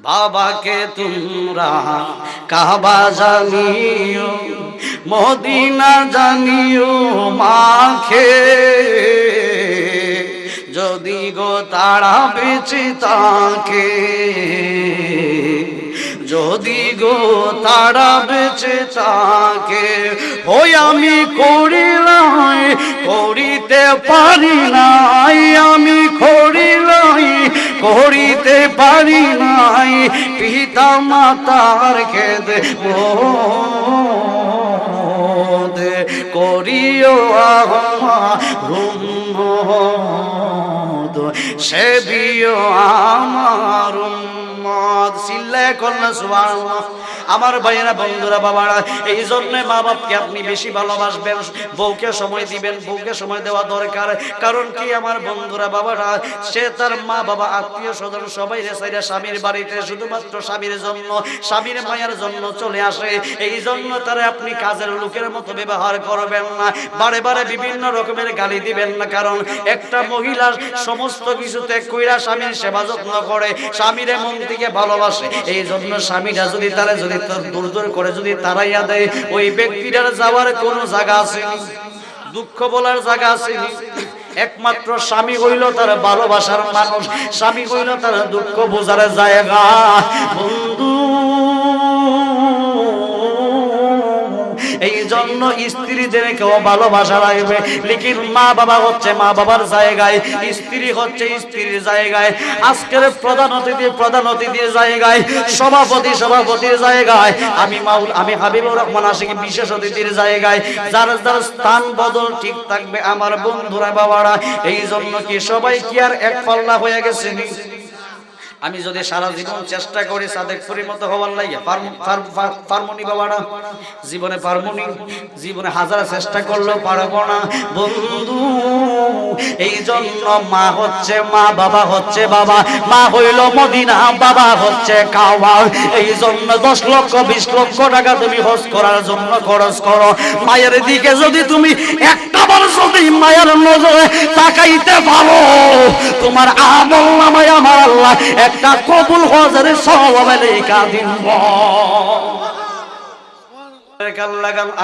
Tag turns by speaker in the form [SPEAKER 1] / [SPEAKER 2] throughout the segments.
[SPEAKER 1] বাবাকে তোমরা কাবা জানিও, মদিনা জানিও মাখে যদি গো তারা বেঁচে তাকে যদি গো তারা বেঁচে তাকে ওই আমি করিলাই, করিতে পারি নাই, আমি করিলাই। করিতে পারি নাই পিতা মাতার খেদে করিও আহমা রুম্মদ সেবিও আমার আমার ভাইয়েরা, বন্ধুরা, বাবারা এই জন্য মা বাপকে আপনি বেশি ভালোবাসবেন। বউকে সময় দিবেন, বউকে সময় দেওয়া দরকার। কারণ কি, আমার বন্ধুরা, বাবারা, সে তার মা বাবা আত্মীয় স্বজন সবাই রেসাইরা স্বামীর বাড়িতে শুধুমাত্র স্বামীর জন্য, স্বামীর মায়ের জন্য চলে আসে। এই জন্য তারা আপনি কাজের লোকের মতো ব্যবহার করবেন না। বারে বারে বিভিন্ন রকমের গালি দিবেন না। কারণ একটা মহিলার সমস্ত কিছুতে কইরা স্বামীর সেবা যত্ন করে। স্বামীর মন থেকে ভালোবাসে। এই জন্য স্বামীরা যদি তারা যদি দূর দূর করে যদি তারাইয়া দেয়, ওই ব্যক্তিটার যাওয়ার কোনো জায়গা আছে দুঃখ বলার জায়গা আছে একমাত্র স্বামী হইল তার ভালোবাসার মানুষ। স্বামী হইল তার দুঃখ বোঝার জায়গা। বন্ধু জন্য স্ত্রীদের কেউ ভালোবাসা লাগবে লেকিন মা বাবা হচ্ছে মা বাবার জায়গায়, স্ত্রী হচ্ছে স্ত্রীর জায়গায়, আজকের প্রধান অতিথি প্রধান অতিথির জায়গায়, সভাপতি সভাপতির জায়গায়, আমি মাউল, আমি হাবিবুর রহমান আশিক বিশেষ অতিথির জায়গায়, যার যার স্থান বদল ঠিক থাকবে আমার বন্ধুরা, বাবারা এই জন্য কি সবাই কি আর এক পাল্লা হয়ে গেছে? আমি যদি সারা জীবন চেষ্টা করি সাদেকপুরের মতো হওয়ার লাগে পারমনি বাবারা, জীবনে পারমনি, জীবনে হাজার চেষ্টা করলেও পারব না। বন্ধু, এই জন্য মা হচ্ছে মা, বাবা হচ্ছে বাবা, মা হইল মদিনা, বাবা হচ্ছে কাওয়া। এই জন্য দশ লক্ষ, বিশ লক্ষ টাকা তুমি হজ করার জন্য খরচ করো। মায়ের দিকে যদি তুমি একটা বার যদি মায়ের নজরে তাকাইতে পারো, তোমার আমল নামায় আমার আল্লাহ একটা কবুল হজরে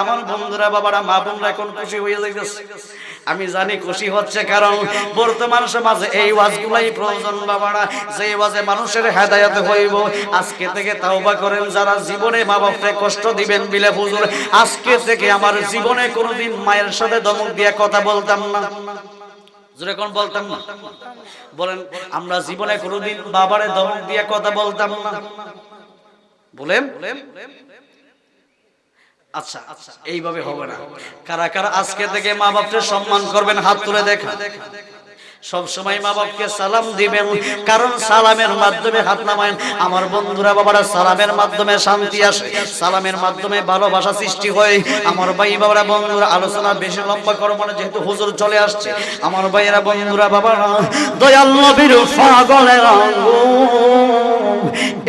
[SPEAKER 1] আমার বন্ধুরা, বাবারা, মা বোনরা এখন খুশি হয়ে যাইতেছে। আমি জানি খুশি হচ্ছে কারণ বর্তমান সমাজে এই ওয়াজগুলাই প্রয়োজন, বাবারা। যে ওয়াজে মানুষের হেদায়ত হইব, আজকে থেকে তাওবা করেন যারা জীবনে মা বাপকে কষ্ট দিবেন বিলে হুজুর। আজকে থেকে আমার জীবনে কোনোদিন মায়ের সাথে দমক দিয়ে কথা বলতাম না। জোরে বলতাম না? বলেন, আমরা জীবনে কোনোদিন বাবারে দমক দিয়ে কথা বলতাম না। বলেন? আচ্ছা আচ্ছা এইভাবে হবে না। কারা কারা আজকে থেকে মা বাপকে সম্মান করবেন, হাত তুলে দেখা। সব সময় মা বাপকে সালাম দিবেন, কারণ সালামের মাধ্যমে হাত নামায়েন। আমার বন্ধুরা, বাবারা, সালামের মাধ্যমে শান্তি আসে, সালামের মাধ্যমে ভালোবাসা সৃষ্টি হয়। আমার ভাই, বাবারা, বন্ধুরা, আলোচনা বেশি লম্বা করো মানে যেহেতু হুজুর চলে আসছে। আমার ভাইয়েরা, বন্ধুরা, বাবারা, দয়াল নবীর পাগলের,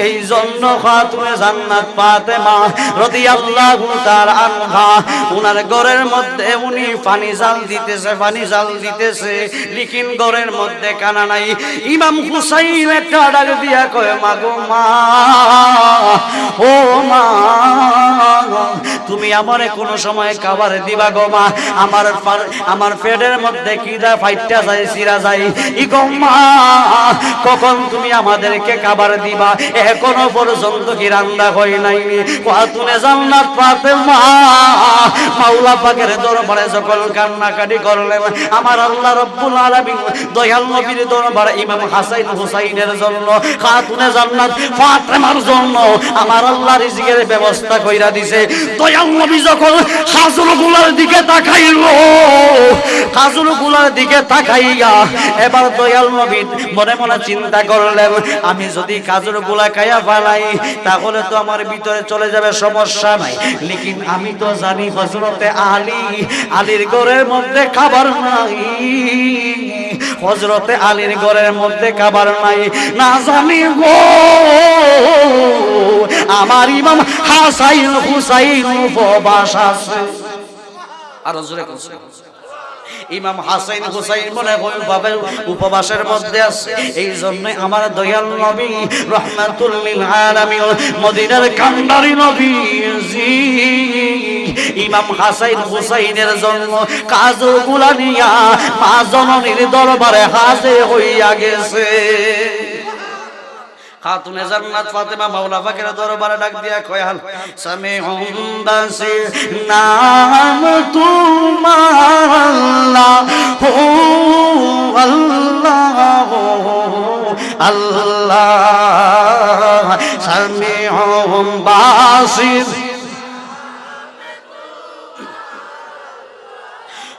[SPEAKER 1] এই জন্য খাতুনে জান্নাত ফাতেমা রাদিয়াল্লাহু তাআলা আনহা, উনার ঘরের মধ্যে উনি পানি জাল দিতেছে, পানি জাল দিতেছে। লিখিন ঘরের মধ্যে কানা নাই। ইমাম হুসাইন একটা ডাক দিয়া কয়, মা গো মা, ও মা, তুমি আমারে কোন সময় খাবার দিবা গো মা। আমার আমার পেটের মধ্যে কিদা ফাইটটা যায় সিরা যায়। ই গো মা, কখন তুমি আমাদেরকে খাবার দিবা? এখনও পর্যন্ত কি রান্না হয় নাই। তুমি জান্নাত পাতে মা মাওলা পাকের দরবারে যখন কান্নাকাটি করলেন, আমার আল্লাহ রব্বুল আলামিন দয়াল নবীর দরবারে ইমাম হাসাইন হুসাইনের জন্য খাতুনে জান্নাত, ফাতেমার জন্য আমার আল্লাহ রিজিকের ব্যবস্থা কইরা দিছে। দয়াল নবী যখন দিকে তাকাইল দিকে তাকাইয়া এবার দয়াল নবী মনে মনে চিন্তা করলেন, আমি যদি কাজরগুলা খাইয়া ফেলাই, তাহলে তো আমার ভিতরে চলে যাবে সমস্যা নাই। লেকিন আমি তো জানি হজরতে আলী, আলীর ঘরের মধ্যে খাবার নাই। হজরতে আলীর ঘরের মধ্যে খাবার নাই। না জানি গো, আমার ইমাম হাসাইন হুসাইন উপবাস আছে। আর জোরে ইমাম হাসাইন হুসাইন হয় ভাবে উপবাসের মধ্যে আছে। এই জন্য আমার দয়াল নবী রহমাতুল্লিল আলামিন, মদিনার কান্দারি নবী জি। ইমাম হাসাইন হুসাইনের জন্ম কাজু গুলানিয়া মা জননীর দরবারে হাজির হইয়া গেছে। খাতুনে জান্নাত ফাতেমা মাওলা পাকের দরবারে ডাক দিয়া কয় হাল সামিউম বাসির নাম তোমার আল্লাহ হো আল্লাহ আল্লাহ সামিউম বাসির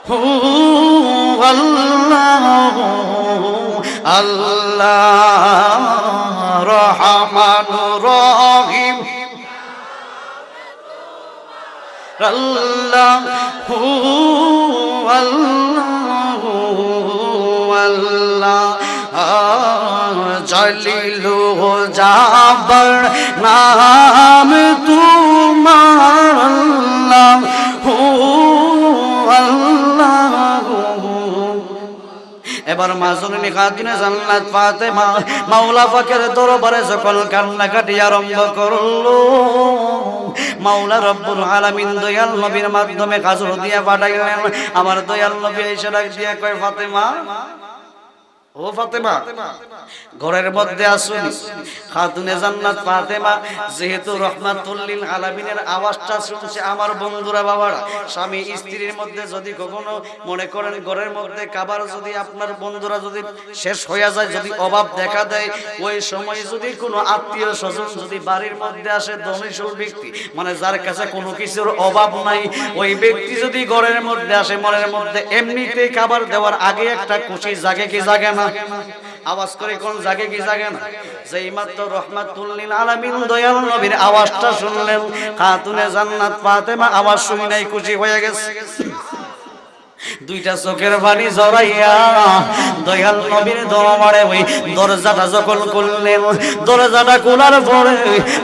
[SPEAKER 1] হো আল্লাহ আল্লাহ রহমান রহিম আল্লাহ আল্লাহ আল্লাহ জলিলু জাবর নাম তোমার এবার মাজুনি খাতুনে জান্নাত ফাতেমা, মাওলা পাকের দরবারে সকল কান্নাকাটি আরম্ভ করল, মাওলা রব্বুল আলামিন দয়াল নবীর মাধ্যমে কাজল দিয়া পাঠাইলেন। আমার দয়াল নবী এসে ডাক দিয়া কয়, ফাতেমা ও ফাতেমা, ঘরের মধ্যে আসুন। খাতুনে জান্নাত ফাতেমা, যেহেতু রহমাতুল্লিল আলামিনের আওয়াজটা শুনছে আমার বন্ধুরা বাবারা, স্বামী স্ত্রীর মধ্যে যদি কখনো মনে করেন ঘরের মধ্যে কাবার যদি আপনার বন্ধুরা যদি শেষ হয়ে যায়, যদি অভাব দেখা দেয়, ওই সময় যদি কোনো আত্মীয় স্বজন যদি বাড়ির মধ্যে আসে ধনীশীল ব্যক্তি মানে যার কাছে কোনো কিছুর অভাব নাই, ওই ব্যক্তি যদি ঘরের মধ্যে আসে, মনের মধ্যে এমনিতে খাবার দেওয়ার আগে একটা খুশি জাগে কি জাগে না? আওয়াজ করে কোন জাগে কি জাগে না? যে মাত্র রহমাতুল্লিল আলামিন দয়াল নবীর আওয়াজটা শুনলেন, খাতুনে জান্নাত ফাতেমা আওয়াজ শুনি নাই, খুশি হয়ে গেছে। দুইটা চোখের পানি জড়াইয়া দয়াল নবীর দরবারে ওই দরজাটা যখন করলেন দরজাটা খোলার পরে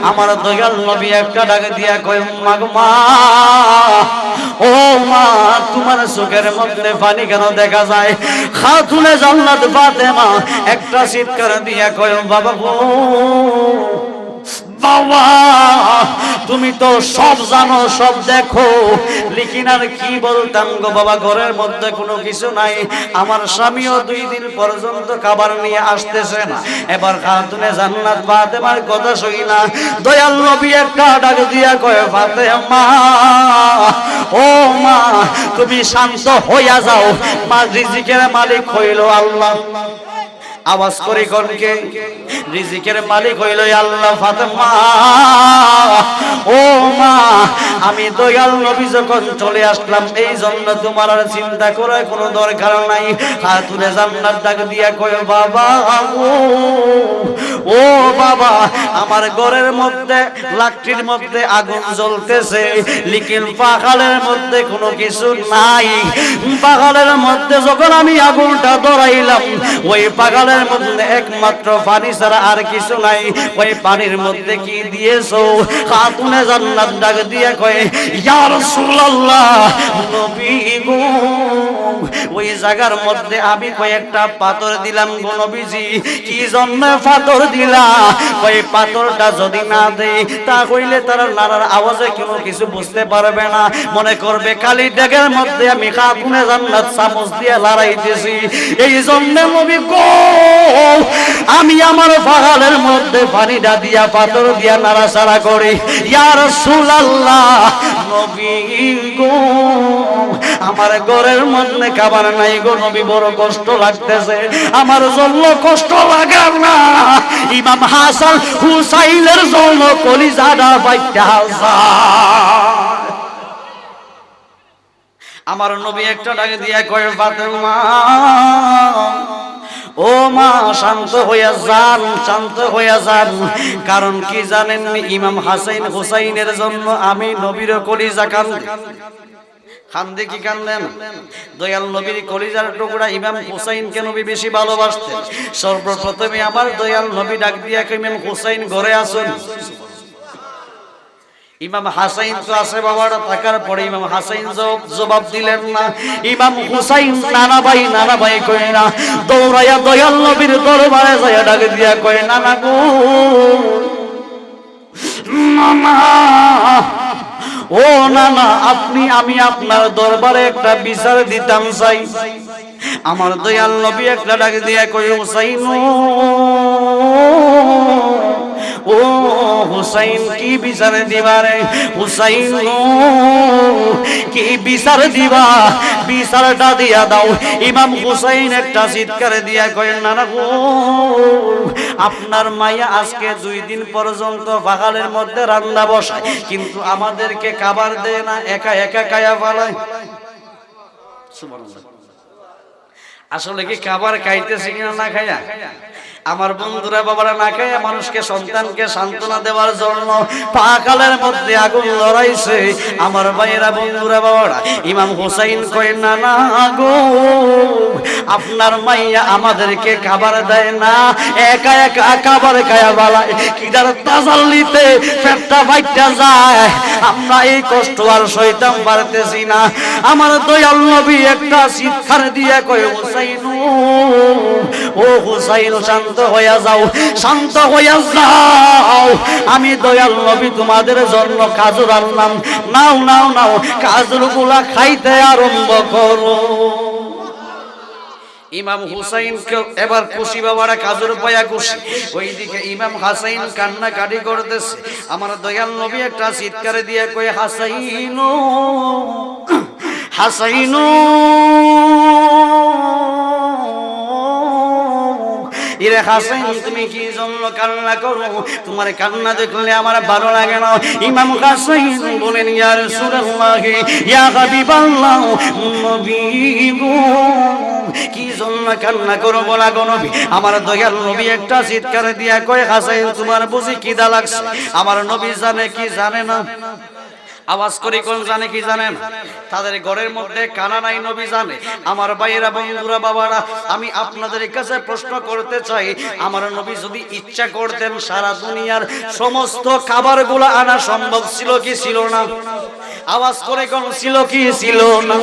[SPEAKER 1] আমার দয়াল নবী একটা ডাক দিয়া কয়, মাগ মা ও মা, তোমার চোখের মধ্যে পানি কেন দেখা যায়? খাতুনে জান্নাত ফাতেমা একটা চিৎকার দিয়া কয়, বাবা গো। বাবা, তুমি তো সব জানো, সব দেখো। লিখিন আর কি বলতাম গো বাবা, ঘরের মধ্যে কোনো কিছু নাই। আমার স্বামীও দুই দিন পর্যন্ত খাবার নিয়ে আসতেছে না। এবার খাতুনে জান্নাত ফাতেমার কথা শুই না। দয়াল নবী একটা ডাক দিয়া কয়, ফাতেমা, ও মা, তুমি শান্ত হইয়া যাও। মা রিজিকের মালিক হইল আল্লাহ। আওয়াজ করে কনকে রিজিকের মালিক হইল আল্লাহ ফাতেমা। ও মা আমি দয়াল নবী যখন চলে আসলাম এই জন্য তোমার আর চিন্তা করার কোনো দরকার নাই। হাতুরে জান্নাত ডাক দিয়া কয় বাবা ও ও বাবা আমার ঘরের মধ্যে লাকড়ির মধ্যে আগুন জ্বলতেছে। লিকিন পাখালের মধ্যে কোনো কিছু নাই। পাখালের মধ্যে যখন আমি আগুনটা ধরাইলাম ওই পাখালের মধ্যে একমাত্র পানি ছাড়া আর কিছু নাই। ওই পানির মধ্যে কি দিয়েছ? খাতুনে জান্নাত ডাক দিয়ে কয়, ইয়া রাসূলুল্লাহ, নবী গো। ওই জায়গার মধ্যে আমি কয়েকটা পাথর দিলাম গো কি জন্য পাথর দিলা? ওই পাথরটা যদি না দেই, তা হইলে তারা নারার আওয়াজে কোনো কিছু বুঝতে পারবে না। মনে করবে কালি ডেগের মধ্যে আমি খাতুনে জান্নাত চামচ দিয়ে লড়াইতেছি এই জন্য নবী গো, আমি আমার পাহাড়ের মধ্যে পানিটা দিয়া পাথর দিয়া নাড়াচাড়া করি। ইয়ার সুলাল্লাহ নবী গো, আমার ঘরের মধ্যে খাবার নাই গো, নবী বড় কষ্ট লাগতেছে। আমার জন্য কষ্ট লাগে না। ইমাম হাসান হুসাইনের জন্য কলিজাটা বাইটা আমার নবী একটা ডাকে দিয়া কয়ে, ফাতেমা ও মা, শান্ত হইয়া যান, শান্ত হইয়া যান। কারণ কি জানেন ইমাম হাসাইন হুসাইনের জন্য আমি নবীর কলিজা কান। কান্দে কি কান্দেন দয়াল নবীর কলিজার টুকরা ইমাম হুসাইনকে নবী বেশি ভালোবাসতেন। সর্বপ্রথমে আমার দয়াল নবী ডাক দিয়া ইমাম হুসাইন, ঘরে আসুন। ইমাম হাসাইন তো আছে বাবারা থাকার পরে ইমাম হাসাইন জবাব দিলেন না। ইমাম হুসাইন নানা ভাই নানা ভাই কই না, দৌড়াইয়া দয়াল নবীর দরবারে যাইয়া ডাক দিয়া কয়, নানা গো, নানা, ও নানা, আপনি, আমি আপনার দরবারে একটা বিচার দিতাম চাই। আমার দয়াল নবী একটা ডাক দিয়া কই হুসাইন ও হুসাইন, কি বিচার দিবারে? হুসাইন কি বিচার দিবা? বিচারটা দিয়া দাও। ইমাম হুসাইন একটা চিৎকার দিয়া কয় নানা গো, আপনার মাইয়া আজকে দুই দিন পর্যন্ত বাগালের মধ্যে রান্না বসায়, কিন্তু আমাদেরকে খাবার দেয় না, একা একা কায়া ফালায়। আসলে কি খাবার খাইতেছি কিনা না খাইয়া? আমার বন্ধুরা বাবারা না খেয়ে মানুষকে, সন্তানকে সান্ত্বনা দেওয়ার জন্য পাকালের মধ্যে আগুন লড়াইছে। আমার ভাইয়েরা, বন্ধুরা বাবারা, ইমাম হুসাইন কয়, না না গো আপনার মাইয়া আমাদেরকে খাবার দেয় না। একা একা খাবার খায়া বালায় কিদার তাজাল্লিতে পেটটা বাইটা যায়। আমরা এই কষ্ট আর সইতাম পারতেছি না। আমার দয়াল নবী একটা চিৎকার দিয়ে কয়, হুসাইন, ও হুসাইন, শান্ত হইয়া যাও, শান্ত হইয়া যাও। আমি দয়াল নবী তোমাদের জন্য কাজুর আনলাম নাও নাও নাও কাজুরগুলা খাইতে আরম্ভ করো। ইমাম হুসাইন এবার খুশি বাবারা কাজুর পায়া খুশি। ওইদিকে ইমাম হাসাইন কান্না কাটি করতেছে। আমার দয়াল নবী একটা চিৎকারে দিয়ে কয়ে হাসাইন। হাসাইন। ইরে হাসাইন তুমি কি জন্য কান্না করো? তোমার কান্না দেখলে আমার ভালো লাগে না। ইমাম হাসাইন বলেন, ইয়া রাসূলুল্লাহ, ইয়া হাবিবাল্লাহ, নবী গো, কি জন্য কান্না করো বলা গো নবী? আমার দয়াল নবী একটা চিৎকার দিয়া কয় হাসাইন তোমার বুঝি কিদা লাগছে। আমার নবী জানে কি জানে না। আওয়াজ করে কোন জানে কি জানেন? তাদের ঘরের মধ্যে কানা নাই নবী জানে। আমার ভাইয়েরা বন্ধুরা বাবারা আমি আপনাদের কাছে প্রশ্ন করতে চাই। আমার নবী যদি ইচ্ছা করতেন সারা দুনিয়ার সমস্ত খাবারগুলো আনা সম্ভব ছিল কি ছিল না? আওয়াজ করে কোন ছিল কি ছিল না?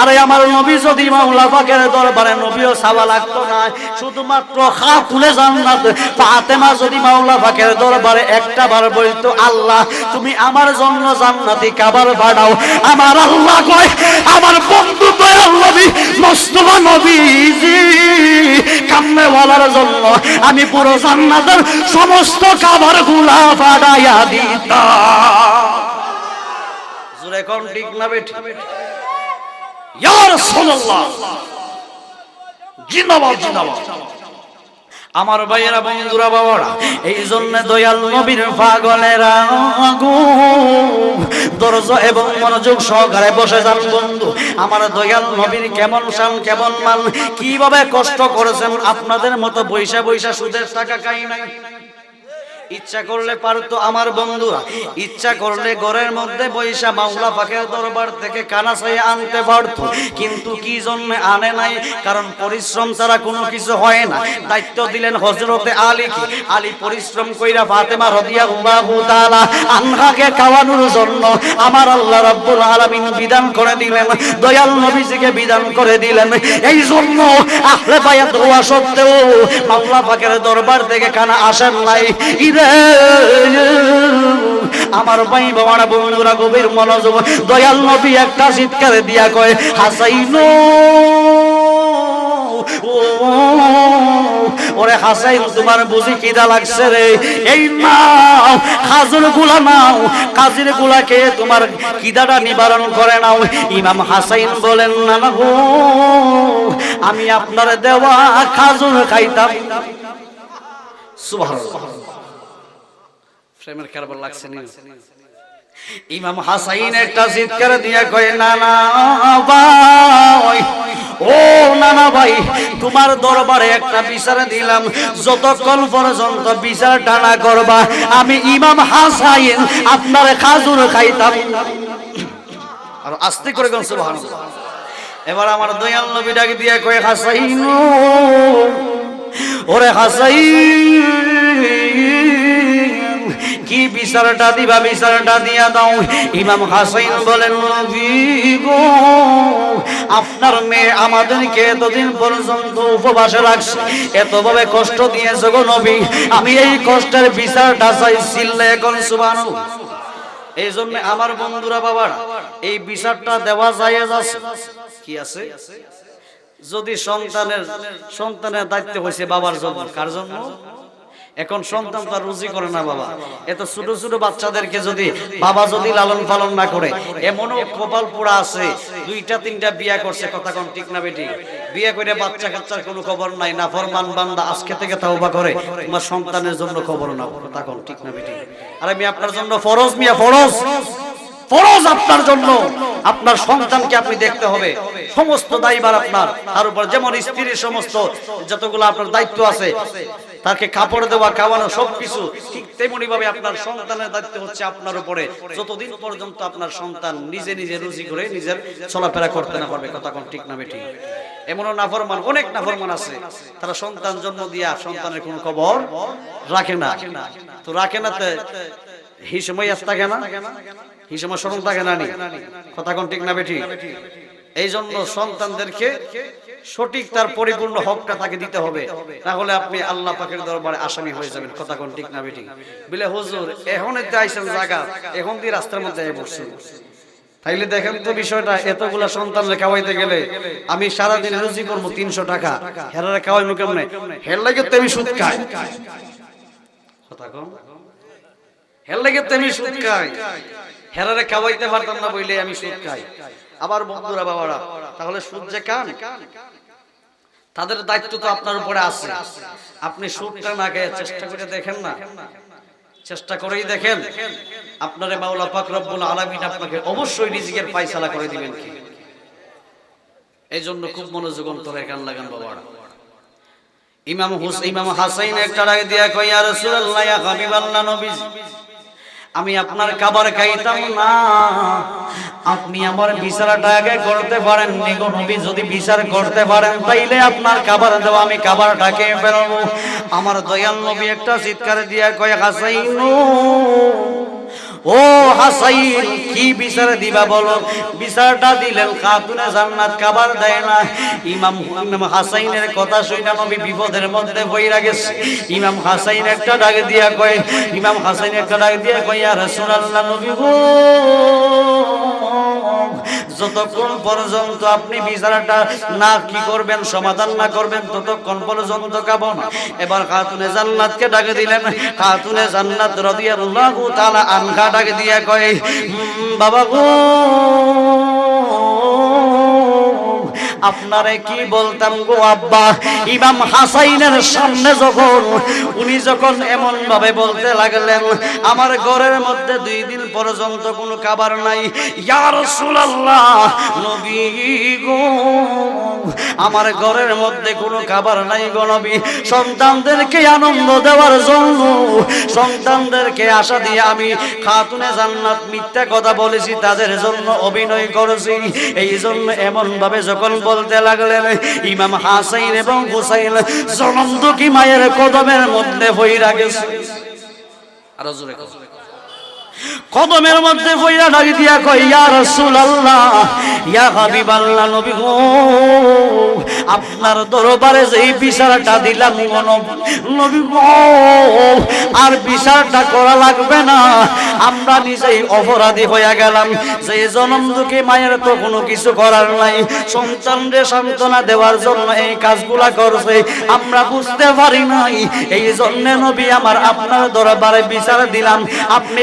[SPEAKER 1] আরে আমার নবী যদি মাওলা পাকের দরবারে নবীও সাবা লাগতো না শুধুমাত্র খা খুলে জান্নাত। ফাতেমা যদি মাওলা পাকের দরবারে একটা বার বলতো আল্লাহ তুমি আমার জন্য জান্নাতি কাবার বাড়াও। আমার আল্লাহ কয়, আমার বন্ধু নবী জন্য আমি পুরো জান্নাতের সমস্ত কাবারগুলা বাড়াইয়া দিতাম। ঠিক না জিন্দাবাদ জিন্দাবাদ। আমার ভাইয়েরা, বন্ধুরা, বাবারা এই জন্য দয়াল নবীর পাগলেরা দরজা এবং মনোযোগ সহকারে বসে যান, বন্ধু। আমার দয়াল নবীর কেমন শান কেমন মান কীভাবে কষ্ট করেছেন, আপনাদের মতো বৈশা বৈশা সুদের টাকা খাই নাই। ইচ্ছা করলে পারতো আমার বন্ধুরা। ইচ্ছা করলে ঘরের মধ্যে বৈশা মাওলা পাকের দরবার থেকে কানা চাইয়ে আনতে পারতো। কিন্তু কি জন্য আনে নাই? কারণ পরিশ্রম ছাড়া কোনো কিছু হয় না। দায়িত্ব দিলেন হজরতে আলীকে। আলী পরিশ্রম কইরা ফাতেমা রাদিয়াল্লাহু তাআলা আনহাকে খাওয়ানোর জন্য আমার আল্লাহ রাব্বুল আলামিন বিধান করে দিলেন। দয়াল নবীজিকে বিধান করে দিলেন। এই জন্য আহলে বায়াত হওয়া সত্ত্বেও মাওলা পাকের দরবার থেকে কানা আসেন নাই। আমার ভাই বাবারা বন্ধুরা, গভীর মনোযোগ, দয়াল নবী একটা চিৎকার দিয়া কয়, হাসাইনো। ওরে হাসাইন, তোমার বুঝি কিদা লাগছে রে। এই নাও খাজুরগুলা নাও। কাজির গুলাকে তোমার কিদাটা নিবারণ করে নাও। ইমাম হাসাইন বলেন, না না গো, আমি আপনার দেওয়া খাজুর খাইতাম। সুবহানাল্লাহ। প্রেমের কারবার লাগছে নি। ইমাম হাসাইন একটা চিৎকার দিয়ে কয়, নানা ভাই, ও নানা ভাই, তোমার দরবারে একটা বিচার দিলাম। যতক্ষণ পর্যন্ত বিচার টানা করবা, আমি ইমাম হাসাইন, আপনার খাজুর খাইতাম। আর আস্তে করে কোন, সুবহানাল্লাহ। এবার আমার দয়াল নবী ডাক দিয়ে কয়, হাসাইন, ওরে হাসাইন কি বিচারটা দিবা, বিচারটা দিয়া দাও। ইমাম হাসাইন বলেন গো, আপনার মেয়ে আমাদেরকে এতদিন পর্যন্ত উপবাসে রাখছে, এতভাবে কষ্ট দিয়েছে গো নবী। আমি এই কষ্টের বিচারটা চাই এখন সুবহানাল্লাহ। এই জন্য আমার বন্ধুরা, বাবার, এই বিচারটা দেওয়া যায় আছে। কি আছে? যদি সন্তানের সন্তানের দায়িত্ব হয়েছে বাবার জন্য, কার জন্য? এখন সন্তান তার রুজি করে না বাবা। এত ছোট ছোট বাচ্চাদেরকে যদি বাবা যদি লালন পালন না করে এমনও কপাল পোড়া আছে দুইটা তিনটা বিয়া করছে কথা কোন ঠিক না বেটি? বিয়ে করে বাচ্চা কাচ্চার কোনো খবর নাই না ফরমান বান্দা আজকে থেকে তাওবা করে তোমার সন্তানের জন্য খবর নাও কথা কোন ঠিক না বেটি। আর আমি আপনার জন্য ফরজ মিয়া ফরজ। ফরজ আপনার জন্য। আপনার সন্তানকে আপনি দেখতে হবে। সমস্ত দায়ভার আপনার। তার উপর যেমন স্ত্রীর সমস্ত যতগুলো আপনার দায়িত্ব আছে, তাকে কাপড় দেওয়া, খাওয়ানো, সবকিছু, ঠিক তেমনি ভাবে আপনার সন্তানের দায়িত্ব হচ্ছে আপনার উপরে। যতদিন পর্যন্ত আপনার সন্তান নিজে নিজে রুজি করে নিজের চলাফেরা করতে না পারবে, কথা কোন ঠিক না বেঠিক এমনও নাফরমান, অনেক নাফরমান আছে। তারা সন্তান জন্ম দিয়া সন্তানের কোনো খবর রাখে না। তো রাখে না তে হিসময় থাকে না? হিসময় স্মরণ থাকে না কথা কোন ঠিক না বেঠি? এই জন্য সন্তানদেরকে সঠিক তার পরিপূর্ণ হকটা তাকে দিতে হবে। তাহলে আপনি আল্লাহ পাকের দরবারে আসামি হয়ে যাবেন, কথা কোন ঠিক না বেঠি? বলে, হুজুর, এখন আইসেন জায়গা এখন দিয়ে রাস্তার মধ্যে বসছেন। তাইলে দেখেন তো বিষয়টা, এতগুলা সন্তানরে খাওয়াইতে গেলে আমি সারাদিন রুজি করব তিনশো টাকা, হেরারে খাওয়াইবো কেমনে? হের লাগে তো আমি সুদ খাই। কথা কম হের লাগে তো আমি সুদ খাই। হেরারে খাওয়াইতে পারতাম না বইলে আমি সুদ খাই। আবার বন্ধুরা, বাবারা, তাহলে সুদ যে কান তাদের দায়িত্ব তো আপনার উপরে আছে। আপনি সুদটা না খেয়ে চেষ্টা করে দেখেন না। চেষ্টা করেই দেখেন। আপনারে মাওলা পাক রব্বুল আলামিন আপনাকে অবশ্যই রিজিকের পায়সালা করে দিবেন কি? এই জন্য খুব মনোযোগ অন্তরে কান লাগান, বাবারা। ইমাম হুস ইমাম হাসাইন একটা ডাক দিয়া কই ইয়া রাসূলুল্লাহ, ইয়া হাবিবাল্লাহ নবীজি আমি আপনার খাবার খাইতাম না। আপনি আমার বিচারটা আগে করতে পারেন নিগো নবী। যদি বিচার করতে পারেন তাইলে আপনার খাবার দেব আমি খাবারটা খেয়ে ফেলব আমার দয়াল নবী একটা চিৎকার দিয়া কয় হাসাইনু। ও হাসাইন, কি বিচার দিবা বল? বিচারটা দিলেন খাতুনে জান্নাত কাবার দেয় না। ইমাম হাসাইনের কথা শুনে নবী বিপদের মধ্যে বইরা গেছে। ইমাম হাসাইন একটা ডাক দিয়া কয়, ইমাম হাসাইন একটা ডাক দিয়া কয়, ইয়া রাসূলুল্লাহ, নবী গো! যতক্ষণ পর্যন্ত আপনি বিচারাটা না কি করবেন, সমাধান না করবেন, ততক্ষণ পর্যন্ত খাব না। এবার খাতুনে জান্নাতকে ডাকে দিলেন। খাতুনে জান্নাত রাদিয়াল্লাহু তাআলা আনহা ডাকে দিয়া কয় বাবা গো আপনারে কি বলতাম গো আব্বা? ইমাম হাসাইনের সামনে যখন উনি যখন এমন ভাবে বলতে লাগলেন, আমার ঘরের মধ্যে দুই দিন পর্যন্ত কোনো খাবার নাই। ইয়া রাসূলুল্লাহ, নবী গো, আমার ঘরের মধ্যে কোনো খাবার নাই গো নবী। সন্তানদেরকে আনন্দ দেওয়ার জন্য, সন্তানদেরকে আশা দিয়ে আমি খাতুনে জান্নাত মিথ্যা কথা বলেছি, তাদের জন্য অভিনয় করেছি। এই জন্য এমন ভাবে যখন বলতে লাগলেন, ইমাম হাসাইন এবং হুসাইন জনন্দ কি মায়ের কদমের মধ্যে হইরা গেছে আরও জোরে। কদমের মধ্যে বইরা ডাক দিয়া কই ইয়া রাসূলুল্লাহ ইয়া হাবিবাল্লাহ নবী গো আপনার দরবারে যেই বিচারটা দিলাম নবী, গো আর বিচারটা করা লাগবে না। আমরা নিজেই অপরাধী হয়ে গেলাম। যে জনম দুঃখী মায়ের তো কোনো কিছু করার নাই। সন্তানরে সান্ত্বনা দেওয়ার জন্য এই কাজগুলা করছে। আমরা বুঝতে পারি নাই। এই জন্য নবী আমার আপনার দরবারে বিচার দিলাম। আপনি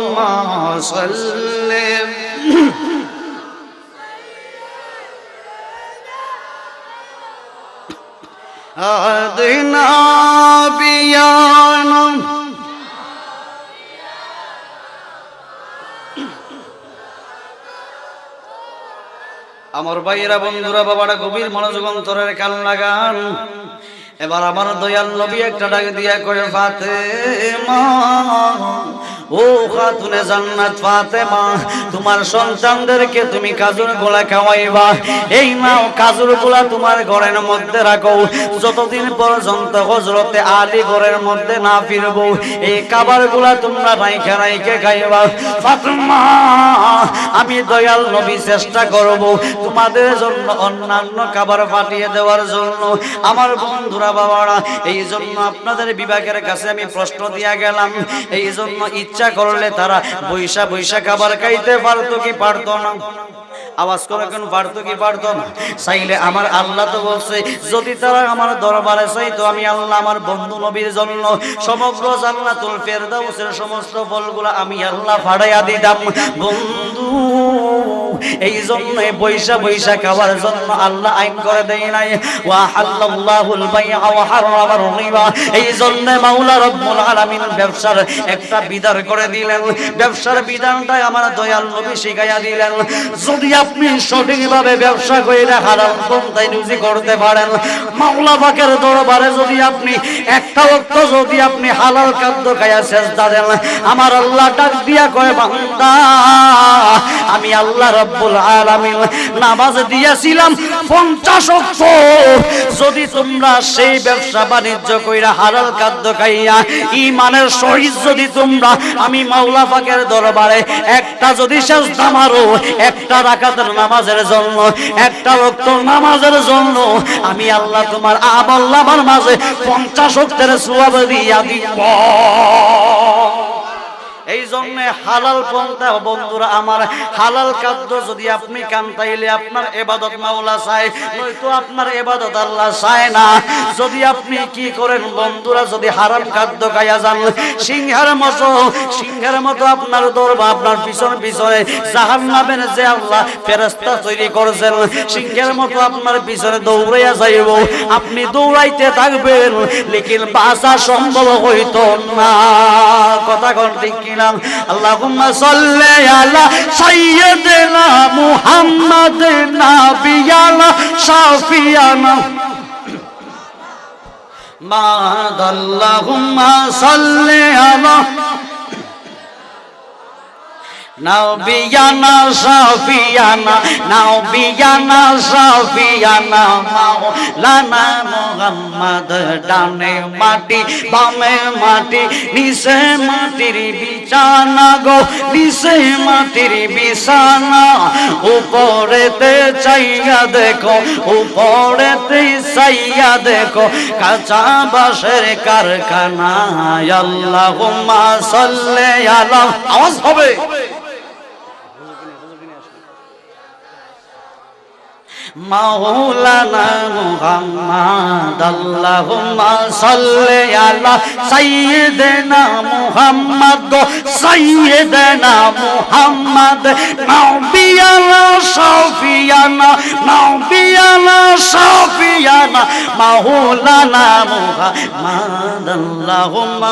[SPEAKER 1] সাল্লি আদিনা বিয়ানা আমার ভাইয়েরা বন্ধুরা বাবারা গভীর মনোযোগ অন্তরের কান লাগান এবার আমার দয়াল নবী একটা ডাক দিয়া করে ফাতে ও খাতুনে জান্নাত, ফাতেমা, তোমার সন্তানদেরকে তুমি কাজুর গোলা খাওয়াইবা। এই নাও কাজুর গোলা তোমার ঘরের মধ্যে রাখো। যতদিন পর্যন্ত হজরতে আলী ঘরের মধ্যে না ফিরবো, এই কাবারগুলা তোমরা রাইখে রাইখে খাইবা। ফাতেমা, আমি দয়াল নবী চেষ্টা করব তোমাদের জন্য অন্যান্য খাবার পাঠিয়ে দেওয়ার জন্য। আমার বন্ধুরা এই জন্য আপনাদের বিভাগের কাছে আমি প্রশ্ন দিয়া গেলাম। এই ইচ্ছা করলে তারা বৈশা বৈশা খাবার খাইতে পারতো কি পারতো না? আওয়াজ করে কেন পারতো কি পারতো না? চাইলে আমার আল্লাহ তো বলছে, যদি তারা আমার দরবারে চাইতো, আমি আল্লাহ আমার বন্ধু নবীর জন্য সমগ্র জান্নাতুল ফেরদাউসের সমস্ত ফলগুলো আমি আল্লাহ ফাড়াইয়া দিতাম। বন্ধু, এই জন্য বৈশা বৈশা খাওয়ার জন্য আল্লাহ আইন করে দেয় নাই। ওয়া হাল্লাল্লাহুল বাইআ ওয়া হারামার রিবা। এই জন্য মাওলা রব্বুল আলামিন ব্যবসার একটা বিধান করে দিলেন। ব্যবসার বিধানটা আমার দয়াল নবী শিখাইয়া দিলেন। যদি আপনি সঠিকভাবে ব্যবসা কইরা হারাম পন্থায় রুজি করতে পারেন। মাওলা পাকের দরবারে যদি আপনি একটা অক্ত যদি আপনি হালাল খাদ্য খাইয়া চেষ্টা দেন, আমার আল্লাহ ডাক দিয়া কয়, বান্দা, আমি আল্লাহ রব্বুল আলামিন নামাজ দিয়েছিলাম পঞ্চাশ অক্ত যদি তোমরা সেই ব্যবসা বাণিজ্য কইরা হালাল খাদ্য খাইয়া ইমানের সহিত যদি তোমরা, আমি মাওলা পাকের দরবারে একটা যদি চেষ্টা মারো, একটা রাকাতের নামাজের জন্য, একটা রক্ত নামাজের জন্য। আমি আল্লাহ তোমার আবল্লাবার মাঝে পঞ্চাশ অক্তের সুয়াব দিয়া দিব। এই জন্য হালাল পন্থা, বন্ধুরা, আমার হালাল খাদ্য যদি আপনি কান তাইলে আপনার এবাদত মাওলা চায় নয়তো আপনার এবাদত আল্লাহ চায় না। যদি আপনি কি করেন, বন্ধুরা, যদি হারাম খাদ্য খাইয়া যান, সিংহের মতো সিংহের মতো আপনার দৌড়বা আপনার পিছনে পিছনে জাহান নামের যে আল্লাহ ফেরস্তা তৈরি করেছেন, সিংহের মতো আপনার পিছনে দৌড়াইয়া যাইব, আপনি দৌড়াইতে থাকবেন, লেকিন বাঁচা সম্ভব হইতো না। কথা কোন ঠিক কিনা? আল্লাহুম্মা সাল্লি আলা সাইয়্যিদিনা মুহাম্মাদ নাবিয়ানা শাফিয়ানা। মাদাল্লাহুম্মা সাল্লি আলা নাবিয়ানা সাফিয়ানা নাবিয়ানা সাফিয়ানা মাওলানা মুহাম্মদ ডানে মাটি, বামে মাটি, নিচে মাটির বিছানা গো, নিচে মাটির বিছানা। উপরেতে চাইয়া দেখো, উপরেতে চাইয়া দেখো, কাঁচা বাঁশের কারখানা আল্লাহুম্মা সাল্লি আলা আওয়াজ হবে। মাওলানা মুহাম্মদ, আল্লাহুম্মা সাল্লি আলা সাইয়্যিদিনা মুহাম্মদ সাইয়্যিদিনা মুহাম্মদ। নাবিয়ানা শাফিয়ানা নাবিয়ানা শাফিয়ানা মাওলানা মুহাম্মদ, আল্লাহুম্মা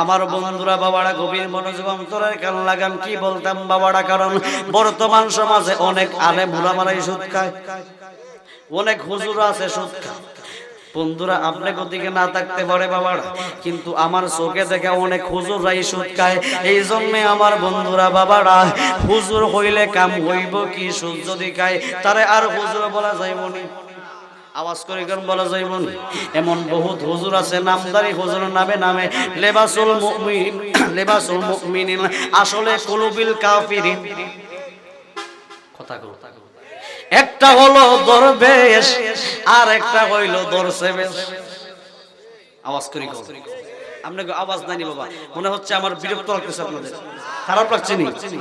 [SPEAKER 1] আমার বন্ধুরা, বাবারা, গভীর মনোযোগ, অন্তরের কান লাগান, কি বলতাম বাবারা, কারণ বর্তমান সমাজে অনেক আলেম হুলামারাই সুদ খায়। অনেক হুজুর আছে সুদ খায়। বন্ধুরা আপনাকে দিকে না থাকতে পারে বাবার, কিন্তু আমার চোখে দেখে অনেক হুজুর রাই সুদ খায়। এই জন্যে আমার বন্ধুরা, বাবারা, হুজুর হইলে কাম হইব কি সুদ যদি খায়, তারে আর হুজুর বলা যাইবনি। আওয়াজ করে কেন বলা যাইব না? এমন বহুত হুজুর আছে, নামদারি হুজুর নামে নামে। লেবাসুল মুমিন, লেবাসুল মুমিনিন, আসলে কুলুবিল কাফিরিন। কথা কও। একটা হলো দরবেশ, আর একটা হইল দরসেবেশ। আওয়াজ করি কও। আপনাকে আওয়াজ নাইনি বাবা। মনে হচ্ছে আমার বিরক্ত লাগতেছে আপনাদের। খারাপ লাগছে নি?